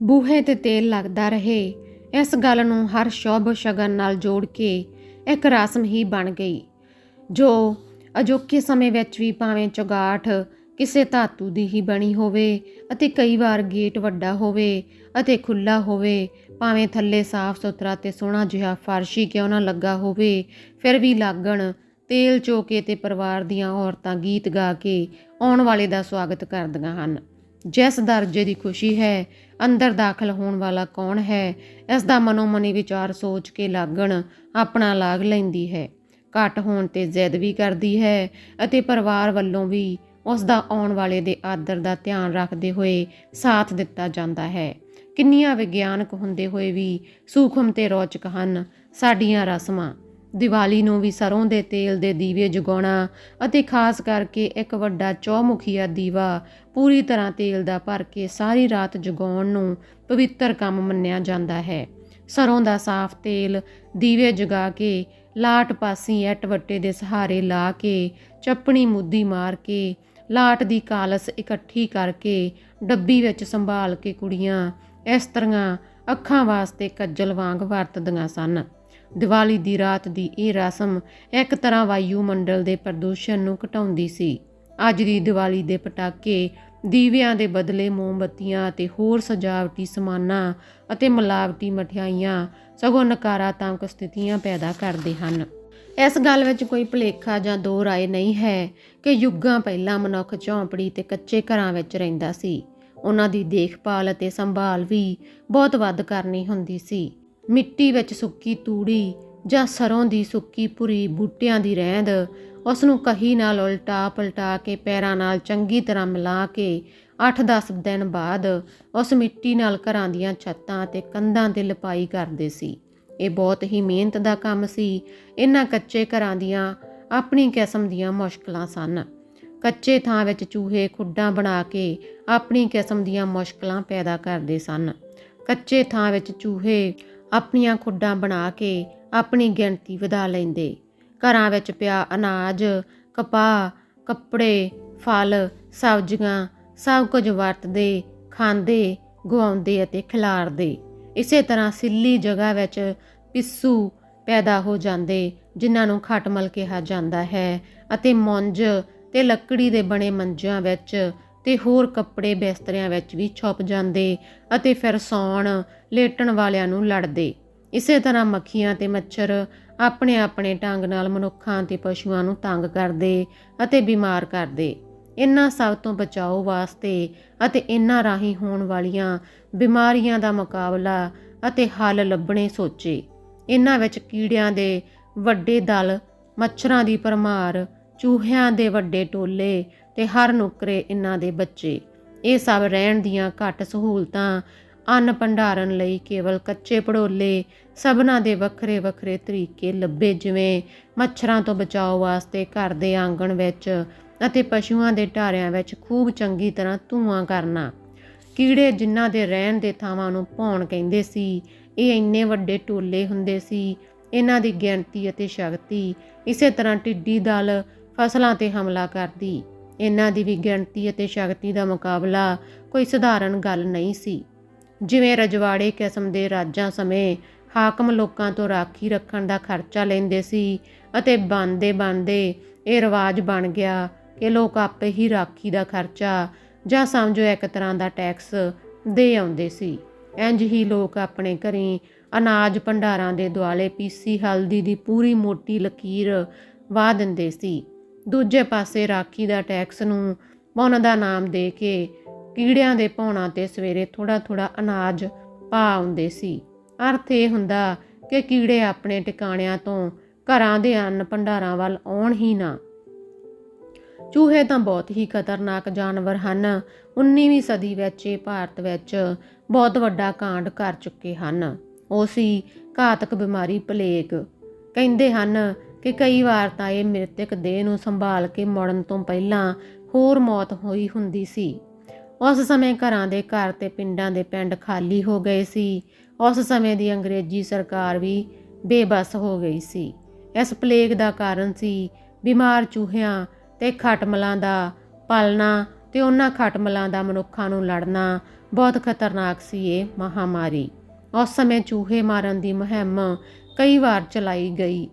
ਬੂਹੇ ਤੇ ਤੇਲ ਲੱਗਦਾ ਰਹੇ। ਇਸ ਗੱਲ ਨੂੰ ਹਰ ਸ਼ੁਭ ਸ਼ਗਨ ਨਾਲ ਜੋੜ ਕੇ ਇੱਕ ਰਸਮ ਹੀ ਬਣ ਗਈ, ਜੋ ਅਜੋਕੇ ਸਮੇਂ ਵਿੱਚ ਵੀ ਭਾਵੇਂ ਚੁਗਾਠ ਕਿਸੇ ਧਾਤੂ ਦੀ ਹੀ ਬਣੀ ਹੋਵੇ ਅਤੇ ਕਈ ਵਾਰ ਗੇਟ ਵੱਡਾ ਹੋਵੇ ਅਤੇ ਖੁੱਲਾ ਹੋਵੇ, ਭਾਵੇਂ ਥੱਲੇ ਸਾਫ਼ ਸੁਥਰਾ ਤੇ ਸੋਹਣਾ ਜਿਹਾ ਫਰਸ਼ੀ ਕਿਉਂ ਨਾ ਲੱਗਾ ਹੋਵੇ, ਫਿਰ ਵੀ ਲਾਗਣ, ਤੇਲ ਚੋਕੇ ਤੇ ਪਰਿਵਾਰ ਦੀਆਂ ਔਰਤਾਂ ਗੀਤ ਗਾ ਕੇ ਆਉਣ ਵਾਲੇ ਦਾ ਸਵਾਗਤ ਕਰਦੀਆਂ ਹਨ। ਜਿਸ ਦਰਜੇ ਦੀ ਖੁਸ਼ੀ ਹੈ, ਅੰਦਰ ਦਾਖਲ ਹੋਣ ਵਾਲਾ ਕੌਣ ਹੈ, ਇਸ ਦਾ ਮਨੋਮਨੀ ਵਿਚਾਰ ਸੋਚ ਕੇ ਲਾਗਣ ਆਪਣਾ ਲਾਗ ਲੈਂਦੀ ਹੈ। ਘੱਟ ਹੋਣ ਤੇ ਜ਼ਿੱਦ ਵੀ ਕਰਦੀ ਹੈ ਅਤੇ ਪਰਿਵਾਰ ਵੱਲੋਂ ਵੀ ਉਸ ਦਾ ਆਉਣ ਵਾਲੇ ਦੇ ਆਦਰ ਦਾ ਧਿਆਨ ਰੱਖਦੇ ਹੋਏ ਸਾਥ ਦਿੱਤਾ ਜਾਂਦਾ ਹੈ। ਕਿੰਨੀਆਂ ਵਿਗਿਆਨਕ ਹੁੰਦੇ ਹੋਏ ਵੀ ਸੂਖਮ ਤੇ ਰੌਚਕ ਹਨ ਸਾਡੀਆਂ ਰਸਮਾਂ। ਦੀਵਾਲੀ ਨੂੰ ਵੀ ਸਰੋਂ ਦੇ ਤੇਲ ਦੇ ਦੀਵੇ ਜਗਾਉਣਾ ਅਤੇ ਖਾਸ ਕਰਕੇ ਇੱਕ ਵੱਡਾ ਚੌਮੁਖੀਆ ਦੀਵਾ ਪੂਰੀ ਤਰ੍ਹਾਂ ਤੇਲ ਦਾ ਭਰ ਕੇ ਸਾਰੀ ਰਾਤ ਜਗਾਉਣ ਨੂੰ ਪਵਿੱਤਰ ਕੰਮ ਮੰਨਿਆ ਜਾਂਦਾ ਹੈ। ਸਰੋਂ ਦਾ ਸਾਫ਼ ਤੇਲ ਦੀਵੇ ਜਗਾ ਕੇ, ਲਾਟ ਪਾਸੀ ਐਟ ਵੱਟੇ ਦੇ ਸਹਾਰੇ ਲਾ ਕੇ, ਚੱਪਣੀ ਮੁੱਦੀ ਮਾਰ ਕੇ, ਲਾਟ ਦੀ ਕਾਲਸ ਇਕੱਠੀ ਕਰਕੇ, ਡੱਬੀ ਵਿੱਚ ਸੰਭਾਲ ਕੇ ਕੁੜੀਆਂ ਇਸ ਤਰ੍ਹਾਂ ਅੱਖਾਂ ਵਾਸਤੇ ਕੱਜਲ ਵਾਂਗ ਵਰਤਦੀਆਂ ਸਨ। ਦੀਵਾਲੀ ਦੀ ਰਾਤ ਦੀ ਇਹ ਰਸਮ ਇੱਕ ਤਰ੍ਹਾਂ ਵਾਯੂਮੰਡਲ ਦੇ ਪ੍ਰਦੂਸ਼ਣ ਨੂੰ ਘਟਾਉਂਦੀ ਸੀ। ਅੱਜ ਦੀ ਦੀਵਾਲੀ ਦੇ ਪਟਾਕੇ, ਦੀਵਿਆਂ ਦੇ ਬਦਲੇ ਮੋਮਬੱਤੀਆਂ ਅਤੇ ਹੋਰ ਸਜਾਵਟੀ ਸਮਾਨਾਂ ਅਤੇ ਮਿਲਾਵਟੀ ਮਠਿਆਈਆਂ ਸਗੋਂ ਨਕਾਰਾਤਮਕ ਸਥਿਤੀਆਂ ਪੈਦਾ ਕਰਦੇ ਹਨ। ਇਸ ਗੱਲ ਵਿੱਚ ਕੋਈ ਭੁਲੇਖਾ ਜਾਂ ਦੋ ਰਾਏ ਨਹੀਂ ਹੈ ਕਿ ਯੁੱਗਾਂ ਪਹਿਲਾਂ ਮਨੁੱਖ ਝੌਂਪੜੀ ਤੇ ਕੱਚੇ ਘਰਾਂ ਵਿੱਚ ਰਹਿੰਦਾ ਸੀ। ਉਹਨਾਂ ਦੀ ਦੇਖਭਾਲ ਅਤੇ ਸੰਭਾਲ ਵੀ ਬਹੁਤ ਵੱਧ ਕਰਨੀ ਹੁੰਦੀ ਸੀ। ਮਿੱਟੀ ਵਿੱਚ ਸੁੱਕੀ ਤੂੜੀ ਜਾਂ ਸਰੋਂ ਦੀ ਸੁੱਕੀ ਭੁਰੀ ਬੂਟਿਆਂ ਦੀ ਰਹਿੰਦ ਉਸ ਨੂੰ ਕਹੀ ਨਾਲ ਉਲਟਾ ਪਲਟਾ ਕੇ ਪੈਰਾਂ ਨਾਲ ਚੰਗੀ ਤਰ੍ਹਾਂ ਮਿਲਾ ਕੇ 8-10 ਦਿਨ ਬਾਅਦ ਉਸ ਮਿੱਟੀ ਨਾਲ ਘਰਾਂ ਦੀਆਂ ਛੱਤਾਂ ਤੇ ਕੰਧਾਂ ਤੇ ਲਪਾਈ ਕਰਦੇ ਸੀ। ਇਹ ਬਹੁਤ ਹੀ ਮਿਹਨਤ ਦਾ ਕੰਮ ਸੀ। ਇਹਨਾਂ ਕੱਚੇ ਘਰਾਂ ਦੀਆਂ ਆਪਣੀ ਕਿਸਮ ਦੀਆਂ ਮੁਸ਼ਕਲਾਂ ਸਨ। ਕੱਚੇ ਥਾਂ ਵਿੱਚ ਚੂਹੇ ਖੁੱਡਾਂ ਬਣਾ ਕੇ ਆਪਣੀ ਕਿਸਮ ਦੀਆਂ ਮੁਸ਼ਕਲਾਂ ਪੈਦਾ ਕਰਦੇ ਸਨ। ਕੱਚੇ ਥਾਂ ਵਿੱਚ ਚੂਹੇ ਆਪਣੀਆਂ ਖੁੱਡਾਂ ਬਣਾ ਕੇ ਆਪਣੀ ਗਿਣਤੀ ਵਧਾ ਲੈਂਦੇ। ਘਰਾਂ ਵਿੱਚ ਪਿਆ ਅਨਾਜ, ਕਪਾਹ, ਕੱਪੜੇ, ਫਲ, ਸਬਜ਼ੀਆਂ, ਸਭ ਕੁਝ ਵਰਤਦੇ, ਖਾਂਦੇ ਗਵਾਉਂਦੇ ਅਤੇ ਖਿਲਾਰਦੇ। ਇਸੇ ਤਰ੍ਹਾਂ ਸਿੱਲੀ ਜਗ੍ਹਾ ਵਿੱਚ ਪਿੱਸੂ ਪੈਦਾ ਹੋ ਜਾਂਦੇ, ਜਿਨ੍ਹਾਂ ਨੂੰ ਖਟਮਲ ਕਿਹਾ ਜਾਂਦਾ ਹੈ ਅਤੇ ਮੁੰਜ ਤੇ ਲੱਕੜੀ ਦੇ ਬਣੇ ਮੰਜਾਂ ਵਿੱਚ ਤੇ ਹੋਰ ਕੱਪੜੇ ਬਿਸਤਰਿਆਂ ਵਿੱਚ ਵੀ ਛੁਪ ਜਾਂਦੇ ਅਤੇ ਫਿਰ ਸੌਣ, ਲੇਟਣ ਵਾਲਿਆਂ ਨੂੰ ਲੜਦੇ। ਇਸੇ ਤਰ੍ਹਾਂ ਮੱਖੀਆਂ ਤੇ ਮੱਛਰ ਆਪਣੇ ਆਪਣੇ ਢੰਗ ਨਾਲ ਮਨੁੱਖਾਂ ਤੇ ਪਸ਼ੂਆਂ ਨੂੰ ਤੰਗ ਕਰਦੇ ਅਤੇ ਬਿਮਾਰ ਕਰਦੇ। ਇਹਨਾਂ ਸਭ ਤੋਂ ਬਚਾਓ ਵਾਸਤੇ ਅਤੇ ਇਹਨਾਂ ਰਾਹੀਂ ਹੋਣ ਵਾਲੀਆਂ ਬਿਮਾਰੀਆਂ ਦਾ ਮੁਕਾਬਲਾ ਅਤੇ ਹੱਲ ਲੱਭਣੇ ਸੋਚੇ। ਇਹਨਾਂ ਵਿੱਚ ਕੀੜਿਆਂ ਦੇ ਵੱਡੇ ਦਲ, ਮੱਛਰਾਂ ਦੀ ਭਰਮਾਰ, ਚੂਹਿਆਂ ਦੇ ਵੱਡੇ ਟੋਲੇ ਤੇ ਹਰ ਨੁਕਰੇ ਇਹਨਾਂ ਦੇ ਬੱਚੇ। ਇਹ ਸਭ ਰਹਿਣ ਦੀਆਂ ਘੱਟ ਸਹੂਲਤਾਂ, ਅੰਨ ਭੰਡਾਰਨ ਲਈ ਕੇਵਲ ਕੱਚੇ ਪੜੋਲੇ, ਸਭਨਾਂ ਦੇ ਵੱਖਰੇ ਵੱਖਰੇ ਤਰੀਕੇ ਲੱਭੇ, ਜਿਵੇਂ ਮੱਛਰਾਂ ਤੋਂ ਬਚਾਓ ਵਾਸਤੇ ਘਰ ਦੇ ਆਂਗਣ ਵਿੱਚ ਅਤੇ ਪਸ਼ੂਆਂ ਦੇ ਢਾਰਿਆਂ ਵਿੱਚ ਖੂਬ ਚੰਗੀ ਤਰ੍ਹਾਂ ਧੂਆਂ ਕਰਨਾ। ਕੀੜੇ ਜਿਨ੍ਹਾਂ ਦੇ ਰਹਿਣ ਦੇ ਥਾਵਾਂ ਨੂੰ ਭੌਣ ਕਹਿੰਦੇ ਸੀ, ਇਹ ਇੰਨੇ ਵੱਡੇ ਟੋਲੇ ਹੁੰਦੇ ਸੀ ਇਹਨਾਂ ਦੀ ਗਿਣਤੀ ਅਤੇ ਸ਼ਕਤੀ ਇਸੇ ਤਰ੍ਹਾਂ ਟਿੱਡੀ ਦਲ ਫਸਲਾਂ ਤੇ ਹਮਲਾ ਕਰਦੀ। ਇਹਨਾਂ ਦੀ ਵੀ ਗਿਣਤੀ ਅਤੇ ਸ਼ਕਤੀ ਦਾ ਮੁਕਾਬਲਾ ਕੋਈ ਸਧਾਰਨ ਗੱਲ ਨਹੀਂ ਸੀ। ਜਿਵੇਂ ਰਜਵਾੜੇ ਕਿਸਮ ਦੇ ਰਾਜਾਂ ਸਮੇਂ ਹਾਕਮ ਲੋਕਾਂ ਤੋਂ ਰਾਖੀ ਰੱਖਣ ਦਾ ਖਰਚਾ ਲੈਂਦੇ ਸੀ ਅਤੇ ਬੰਦੇ ਬੰਦੇ ਇਹ ਰਿਵਾਜ ਬਣ ਗਿਆ ਕਿ ਲੋਕ ਆਪੇ ਹੀ ਰਾਖੀ ਦਾ ਖਰਚਾ ਜਾਂ ਸਮਝੋ ਇੱਕ ਤਰ੍ਹਾਂ ਦਾ ਟੈਕਸ ਦੇ ਆਉਂਦੇ ਸੀ। ਇੰਜ ਹੀ ਲੋਕ ਆਪਣੇ ਘਰੀ ਅਨਾਜ ਭੰਡਾਰਾਂ ਦੇ ਦੁਆਲੇ ਪੀਸੀ ਹਲਦੀ ਦੀ ਪੂਰੀ ਮੋਟੀ ਲਕੀਰ ਵਾਹ ਦਿੰਦੇ ਸੀ। ਦੂਜੇ ਪਾਸੇ ਰਾਖੀ ਦਾ ਟੈਕਸ ਨੂੰ ਪੁੰਨ ਦਾ ਨਾਮ ਦੇ ਕੇ ਕੀੜਿਆਂ ਦੇ ਭੌਣਾ ਤੇ ਸਵੇਰੇ ਥੋੜਾ ਥੋੜਾ ਅਨਾਜ ਪਾ ਆਉਂਦੇ ਸੀ। ਅਰਥ ਇਹ ਹੁੰਦਾ ਕਿ ਕੀੜੇ ਆਪਣੇ ਟਿਕਾਣਿਆਂ ਤੋਂ ਘਰਾਂ ਦੇ ਅੰਨ ਭੰਡਾਰਾਂ ਵੱਲ ਆਉਣ ਹੀ ਨਾ। ਚੂਹੇ ਤਾਂ ਬਹੁਤ ਹੀ ਖਤਰਨਾਕ ਜਾਨਵਰ ਹਨ। 19ਵੀਂ ਸਦੀ ਵਿੱਚ ਇਹ ਭਾਰਤ ਵਿੱਚ ਬਹੁਤ ਵੱਡਾ ਕਾਂਡ ਕਰ ਚੁੱਕੇ ਹਨ। ਉਹ ਸੀ ਘਾਤਕ ਬਿਮਾਰੀ ਪਲੇਗ। ਕਹਿੰਦੇ ਹਨ ਕਿ ਕਈ ਵਾਰ ਤਾਂ ਇਹ ਮ੍ਰਿਤਕ ਦੇਹ ਨੂੰ ਸੰਭਾਲ ਕੇ ਮਰਨ ਤੋਂ ਪਹਿਲਾਂ ਹੋਰ ਮੌਤ ਹੋਈ ਹੁੰਦੀ ਸੀ। ਉਸ ਸਮੇਂ ਘਰਾਂ ਦੇ ਘਰ ਤੇ ਪਿੰਡਾਂ ਦੇ ਪਿੰਡ ਖਾਲੀ ਹੋ ਗਏ ਸੀ। ਉਸ ਸਮੇਂ ਦੀ ਅੰਗਰੇਜ਼ੀ ਸਰਕਾਰ ਵੀ ਬੇਬਸ ਹੋ ਗਈ ਸੀ। ਇਸ ਪਲੇਗ ਦਾ ਕਾਰਨ ਸੀ ਬਿਮਾਰ ਚੂਹਿਆਂ ਤੇ ਖਟਮਲਾਂ ਦਾ ਪਾਲਣਾ ਤੇ ਉਹਨਾਂ ਖਟਮਲਾਂ ਦਾ ਮਨੁੱਖਾਂ ਨੂੰ ਲੜਨਾ ਬਹੁਤ ਖਤਰਨਾਕ ਸੀ ਇਹ ਮਹਾਮਾਰੀ। ਉਸ ਸਮੇਂ ਚੂਹੇ ਮਾਰਨ ਦੀ ਮੁਹਿੰਮ ਕਈ ਵਾਰ ਚਲਾਈ ਗਈ।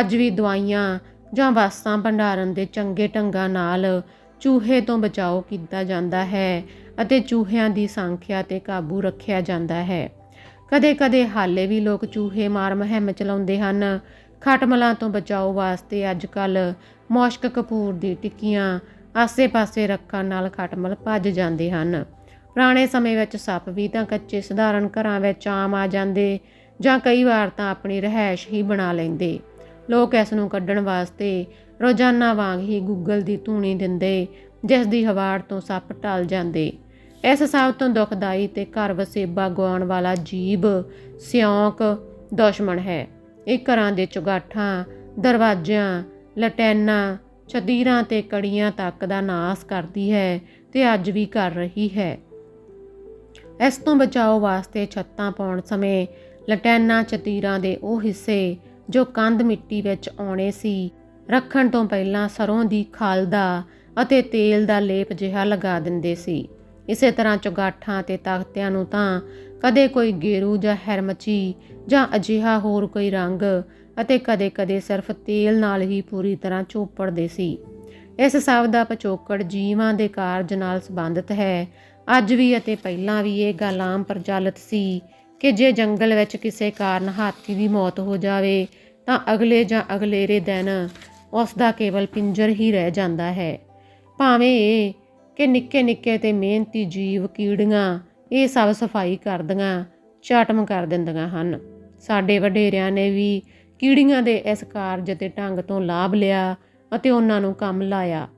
ਅੱਜ ਵੀ ਦਵਾਈਆਂ ਜਾਂ ਵਸਤਾਂ ਭੰਡਾਰਨ ਦੇ ਚੰਗੇ ਢੰਗਾਂ ਨਾਲ ਚੂਹੇ ਤੋਂ ਬਚਾਓ ਕੀਤਾ ਜਾਂਦਾ ਹੈ ਅਤੇ ਚੂਹਿਆਂ ਦੀ ਸੰਖਿਆ ਤੇ ਕਾਬੂ ਰੱਖਿਆ ਜਾਂਦਾ ਹੈ। ਕਦੇ-ਕਦੇ ਹਾਲੇ ਵੀ ਲੋਕ ਚੂਹੇ ਮਾਰ ਮਹਿਮ ਚਲਾਉਂਦੇ ਹਨ। ਖਟਮਲਾਂ ਤੋਂ ਬਚਾਓ ਵਾਸਤੇ ਅੱਜ ਅੱਜਕੱਲ ਮੌਸ਼ਕ ਕਪੂਰ ਦੀ ਟਿੱਕੀਆਂ ਆਸੇ-ਪਾਸੇ ਰੱਖਣ ਨਾਲ ਖਟਮਲ ਭੱਜ ਜਾਂਦੇ ਹਨ। ਪੁਰਾਣੇ ਸਮੇਂ ਵਿੱਚ ਸੱਪ ਵੀ ਤਾਂ ਕੱਚੇ ਸਧਾਰਨ ਘਰਾਂ ਵਿੱਚ ਆਮ ਆ ਜਾਂਦੇ ਜਾਂ ਕਈ ਵਾਰ ਤਾਂ ਆਪਣੀ ਰਹਿائش ਹੀ ਬਣਾ ਲੈਂਦੇ। ਲੋਕ ਇਸ ਨੂੰ ਕੱਢਣ ਵਾਸਤੇ ਰੋਜ਼ਾਨਾ ਵਾਂਗ ਹੀ ਗੂਗਲ ਦੀ ਧੂਣੀ ਦਿੰਦੇ, ਜਿਸ ਦੀ ਹਵਾੜ ਤੋਂ ਸੱਪ ਟਲ ਜਾਂਦੇ। ਇਸ ਸਭ ਤੋਂ ਦੁਖਦਾਈ ਤੇ ਘਰ ਵਸੇਬਾ ਗਵਾਉਣ ਵਾਲਾ ਜੀਬ ਸਿਉਂਕ, ਦੁਸ਼ਮਣ ਹੈ। ਇਹ ਘਰਾਂ ਦੇ ਚੁਗਾਠਾਂ, ਦਰਵਾਜ਼ਿਆਂ, ਲਟੈਨਾਂ ਛਤੀਰਾਂ ਤੇ ਕੜੀਆਂ ਤੱਕ ਦਾ ਨਾਸ ਕਰਦੀ ਹੈ ਤੇ ਅੱਜ ਵੀ ਕਰ ਰਹੀ ਹੈ। ਇਸ ਤੋਂ ਬਚਾਓ ਵਾਸਤੇ ਛੱਤਾਂ ਪਾਉਣ ਸਮੇਂ ਲਟੈਨਾਂ ਚਤੀਰਾਂ ਦੇ ਉਹ ਹਿੱਸੇ ਜੋ ਕੰਧ ਮਿੱਟੀ ਵਿੱਚ ਆਉਣੇ ਸੀ, ਰੱਖਣ ਤੋਂ ਪਹਿਲਾਂ ਸਰੋਂ ਦੀ ਖਾਲ ਦਾ ਅਤੇ ਤੇਲ ਦਾ ਲੇਪ ਜਿਹਾ ਲਗਾ ਦਿੰਦੇ ਸੀ। ਇਸੇ ਤਰ੍ਹਾਂ ਚੁਗਾਠਾਂ ਤੇ ਤਖਤਿਆਂ ਨੂੰ ਤਾਂ ਕਦੇ ਕੋਈ ਗੇਰੂ ਜਾਂ ਹੈਰਮਚੀ ਜਾਂ ਅਜਿਹਾ ਹੋਰ ਕੋਈ ਰੰਗ ਅਤੇ ਕਦੇ-ਕਦੇ ਸਿਰਫ ਤੇਲ ਨਾਲ ਹੀ ਪੂਰੀ ਤਰ੍ਹਾਂ ਚੋਪੜਦੇ ਸੀ। ਇਸ ਸਭ ਦਾ ਪਿਛੋਕੜ ਜੀਵਾਂ ਦੇ ਕਾਰਜ ਨਾਲ ਸੰਬੰਧਿਤ ਹੈ। ਅੱਜ ਵੀ ਅਤੇ ਪਹਿਲਾਂ ਵੀ ਇਹ ਗੱਲ ਆਮ ਪ੍ਰਚਲਿਤ ਸੀ ਕਿ ਜੇ ਜੰਗਲ ਵਿੱਚ ਕਿਸੇ ਕਾਰਨ ਹਾਥੀ ਦੀ ਮੌਤ ਹੋ ਜਾਵੇ, ਤਾਂ ਅਗਲੇ ਜਾਂ ਅਗਲੇਰੇ ਦਿਨ ਉਸ ਦਾ ਕੇਵਲ ਪਿੰਜਰ ਹੀ ਰਹਿ ਜਾਂਦਾ ਹੈ। ਭਾਵੇਂ ਇਹ ਕਿ ਨਿੱਕੇ ਨਿੱਕੇ ਤੇ ਮਿਹਨਤੀ ਜੀਵ ਕੀੜੀਆਂ ਇਹ ਸਭ ਸਫ਼ਾਈ ਕਰਦੀਆਂ, ਚਾਟਮ ਕਰ ਦਿੰਦੀਆਂ ਹਨ। ਸਾਡੇ ਵਡੇਰਿਆਂ ਨੇ ਵੀ ਕੀੜੀਆਂ ਦੇ ਇਸ ਕਾਰਜ ਤੇ ਢੰਗ ਤੋਂ ਲਾਭ ਲਿਆ ਅਤੇ ਉਹਨਾਂ ਨੂੰ ਕੰਮ ਲਾਇਆ।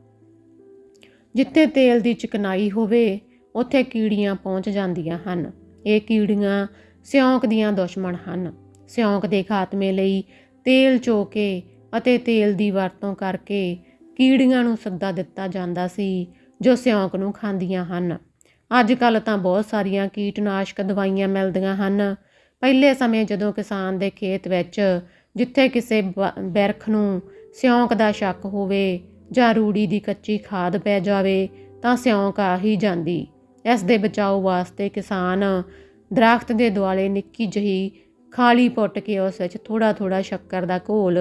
ਜਿੱਥੇ ਤੇਲ ਦੀ ਚਿਕਨਾਈ ਹੋਵੇ, ਉੱਥੇ ਕੀੜੀਆਂ ਪਹੁੰਚ ਜਾਂਦੀਆਂ ਹਨ। ਇਹ ਕੀੜੀਆਂ ਸਿਉਂਕ ਦੀਆਂ ਦੁਸ਼ਮਣ ਹਨ। ਸਿਉਂਕ ਦੇ ਖਾਤਮੇ ਲਈ ਤੇਲ ਚੋ ਕੇ ਅਤੇ ਤੇਲ ਦੀ ਵਰਤੋਂ ਕਰਕੇ ਕੀੜੀਆਂ ਨੂੰ ਸੱਦਾ ਦਿੱਤਾ ਜਾਂਦਾ ਸੀ, ਜੋ ਸਿਉਂਕ ਨੂੰ ਖਾਂਦੀਆਂ ਹਨ। ਅੱਜ ਕੱਲ ਤਾਂ ਬਹੁਤ ਸਾਰੀਆਂ ਕੀਟਨਾਸ਼ਕ ਦਵਾਈਆਂ ਮਿਲਦੀਆਂ ਹਨ। ਪਹਿਲੇ ਸਮੇਂ ਜਦੋਂ ਕਿਸਾਨ ਦੇ ਖੇਤ ਵਿੱਚ ਜਿੱਥੇ ਕਿਸੇ ਬ- ਬਿਰਖ ਨੂੰ ਸਿਉਂਕ ਦਾ ਸ਼ੱਕ ਹੋਵੇ ਜਾਂ ਰੂੜੀ ਦੀ ਕੱਚੀ ਖਾਦ ਪੈ ਜਾਵੇ ਤਾਂ ਸਿਉਂਕ ਆ ਹੀ ਜਾਂਦੀ। ਇਸ ਦੇ ਬਚਾਓ ਵਾਸਤੇ ਕਿਸਾਨ ਦਰਖਤ ਦੇ ਦੁਆਲੇ ਨਿੱਕੀ ਜਹੀ ਖਾਲੀ ਪੁੱਟ ਕੇ ਉਸ ਵਿੱਚ ਥੋੜਾ ਥੋੜਾ ਸ਼ੱਕਰ ਦਾ ਘੋਲ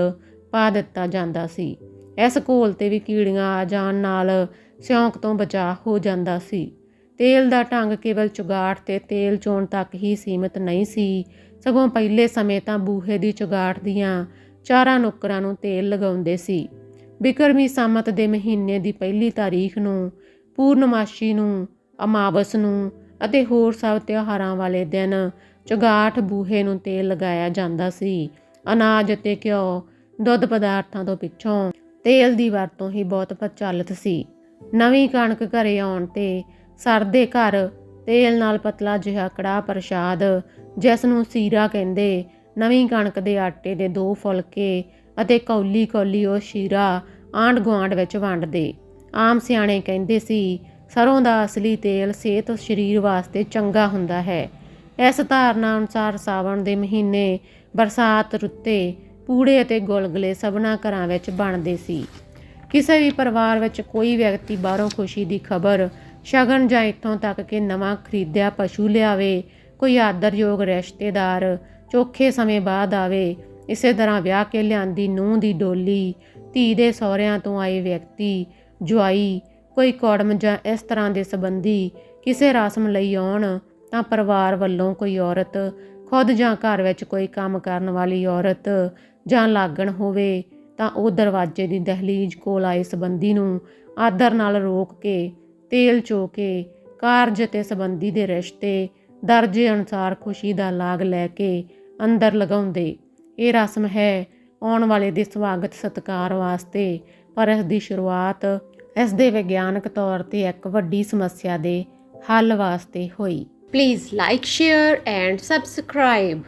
ਪਾ ਦਿੱਤਾ ਜਾਂਦਾ ਸੀ। ਇਸ ਘੋਲ ਤੇ ਵੀ ਕੀੜੀਆਂ ਆ ਜਾਣ ਨਾਲ ਸਿਉਂਕ ਤੋਂ ਬਚਾਅ ਹੋ ਜਾਂਦਾ ਸੀ। ਤੇਲ ਦਾ ਢੰਗ ਕੇਵਲ ਚੁਗਾਟ ਤੇ ਤੇਲ ਚੋਣ ਤੱਕ ਹੀ ਸੀਮਿਤ ਨਹੀਂ ਸੀ। ਸਗੋਂ ਪਹਿਲੇ ਸਮੇਂ ਤਾਂ ਬੂਹੇ ਦੀ ਚੁਗਾਠ ਦੀਆਂ ਚਾਰਾਂ ਨੁੱਕਰਾਂ ਨੂੰ ਤੇਲ ਲਗਾਉਂਦੇ ਸੀ। ਬਿਕਰਮੀ ਸੰਮਤ ਦੇ ਮਹੀਨੇ ਦੀ ਪਹਿਲੀ ਤਾਰੀਖ ਨੂੰ ਪੂਰਨਮਾਸ਼ੀ ਨੂੰ, ਅਮਾਵਸ ਨੂੰ ਅਤੇ ਹੋਰ ਸਭ ਤਿਉਹਾਰਾਂ ਵਾਲੇ ਦਿਨ ਚੁਗਾਠ ਬੂਹੇ ਨੂੰ ਤੇਲ ਲਗਾਇਆ ਜਾਂਦਾ ਸੀ। ਅਨਾਜ ਅਤੇ ਘਿਓ ਦੁੱਧ ਪਦਾਰਥਾਂ ਤੋਂ ਪਿੱਛੋਂ ਤੇਲ ਦੀ ਵਰਤੋਂ ਹੀ ਬਹੁਤ ਪ੍ਰਚਲਿਤ ਸੀ। ਨਵੀਂ ਕਣਕ ਘਰੇ ਆਉਣ ਤੇ ਸਰਦੇ ਘਰ ਤੇਲ ਨਾਲ ਪਤਲਾ ਜਿਹਾ ਕੜਾਹ ਪ੍ਰਸ਼ਾਦ, ਜਿਸ ਨੂੰ ਸੀਰਾ ਕਹਿੰਦੇ, ਨਵੀਂ ਕਣਕ ਦੇ ਆਟੇ ਦੇ ਦੋ ਫੁਲਕੇ ਅਤੇ ਕੌਲੀ ਕੌਲੀ ਉਹ ਸ਼ੀਰਾ ਆਂਢ ਗੁਆਂਢ ਵਿੱਚ ਵੰਡਦੇ। ਆਮ ਸਿਆਣੇ ਕਹਿੰਦੇ ਸੀ ਸਰੋਂ ਦਾ ਅਸਲੀ ਤੇਲ ਸਿਹਤ ਸਰੀਰ ਵਾਸਤੇ ਚੰਗਾ ਹੁੰਦਾ ਹੈ। ਇਸ ਧਾਰਨਾ ਅਨੁਸਾਰ ਸਾਵਣ ਦੇ ਮਹੀਨੇ ਬਰਸਾਤ ਰੁੱਤੇ, ਪੂੜੇ ਅਤੇ ਗੁਲਗੁਲੇ ਸਭਨਾ ਘਰਾਂ ਵਿੱਚ ਬਣਦੇ ਸੀ। ਕਿਸੇ ਵੀ ਪਰਿਵਾਰ ਵਿੱਚ ਕੋਈ ਵਿਅਕਤੀ ਬਾਹਰੋਂ ਖੁਸ਼ੀ ਦੀ ਖਬਰ, ਸ਼ਗਨ ਜਾਂ ਇੱਥੋਂ ਤੱਕ ਕਿ ਨਵਾਂ ਖਰੀਦਿਆ ਪਸ਼ੂ ਲਿਆਵੇ, ਕੋਈ ਆਦਰਯੋਗ ਰਿਸ਼ਤੇਦਾਰ ਚੋਖੇ ਸਮੇਂ ਬਾਅਦ ਆਵੇ, ਇਸੇ ਤਰ੍ਹਾਂ ਵਿਆਹ ਕੇ ਲਿਆਂਦੀ ਨੂੰਹ ਦੀ ਡੋਲੀ, ਧੀ ਦੇ ਸਹੁਰਿਆਂ ਤੋਂ ਆਏ ਵਿਅਕਤੀ, ਜੁਆਈ ਕੋਈ ਕੌੜਮ ਜਾਂ ਇਸ ਤਰ੍ਹਾਂ ਦੇ ਸੰਬੰਧੀ ਕਿਸੇ ਰਸਮ ਲਈ ਆਉਣ, ਤਾਂ ਪਰਿਵਾਰ ਵੱਲੋਂ ਕੋਈ ਔਰਤ ਖੁਦ ਜਾਂ ਘਰ ਵਿੱਚ ਕੋਈ ਕੰਮ ਕਰਨ ਵਾਲੀ ਔਰਤ ਜਾਂ ਲਾਗਣ ਹੋਵੇ, ਤਾਂ ਉਹ ਦਰਵਾਜ਼ੇ ਦੀ ਦਹਲੀਜ਼ ਕੋਲ ਆਏ ਸੰਬੰਧੀ ਨੂੰ ਆਦਰ ਨਾਲ ਰੋਕ ਕੇ, ਤੇਲ ਚੋ ਕੇ ਕਾਰਜ ਤੇ ਸੰਬੰਧੀ ਦੇ ਰਿਸ਼ਤੇ ਦਰਜੇ ਅਨੁਸਾਰ ਖੁਸ਼ੀ ਦਾ ਲਾਗ ਲੈ ਕੇ ਅੰਦਰ ਲਗਾਉਂਦੇ। ਇਹ ਰਸਮ ਹੈ ਆਉਣ ਵਾਲੇ ਦੇ ਸਵਾਗਤ ਸਤਿਕਾਰ ਵਾਸਤੇ ਪਰ ਇਸ ਦੀ ਸ਼ੁਰੂਆਤ ਇਸ ਦੇ ਵਿਗਿਆਨਕ ਤੌਰ ਤੇ ਇੱਕ ਵੱਡੀ ਸਮੱਸਿਆ ਦੇ ਹੱਲ ਵਾਸਤੇ ਹੋਈ। Please like share and subscribe